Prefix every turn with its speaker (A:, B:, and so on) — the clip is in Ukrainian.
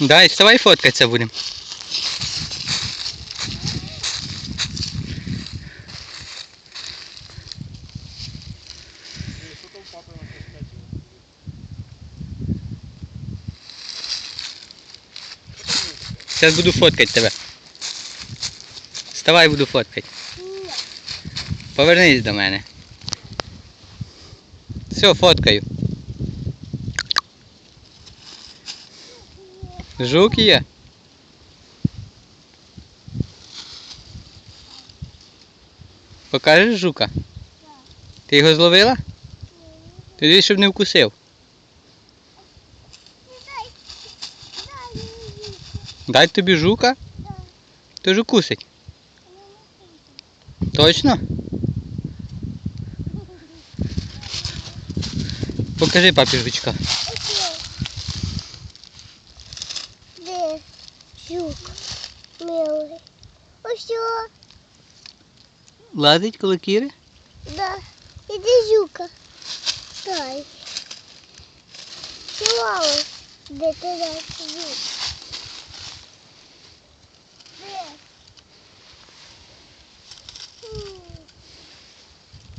A: Дай, вставай фоткатися
B: п'ять?
A: Зараз буду фоткати тебе. Вставай, буду фоткати. Повернись до мене. Все, фоткаю. Жук є. Покажеш жука? Ти його зловила? Тоді щоб не вкусив. Дай тобі жука, то ж укусить. Точно? Покажи папі жучка.
C: Жук милий. Ось
A: Лазить коло кіри?
C: да. Іди жука. Дай. Чувало, де ти даш жук?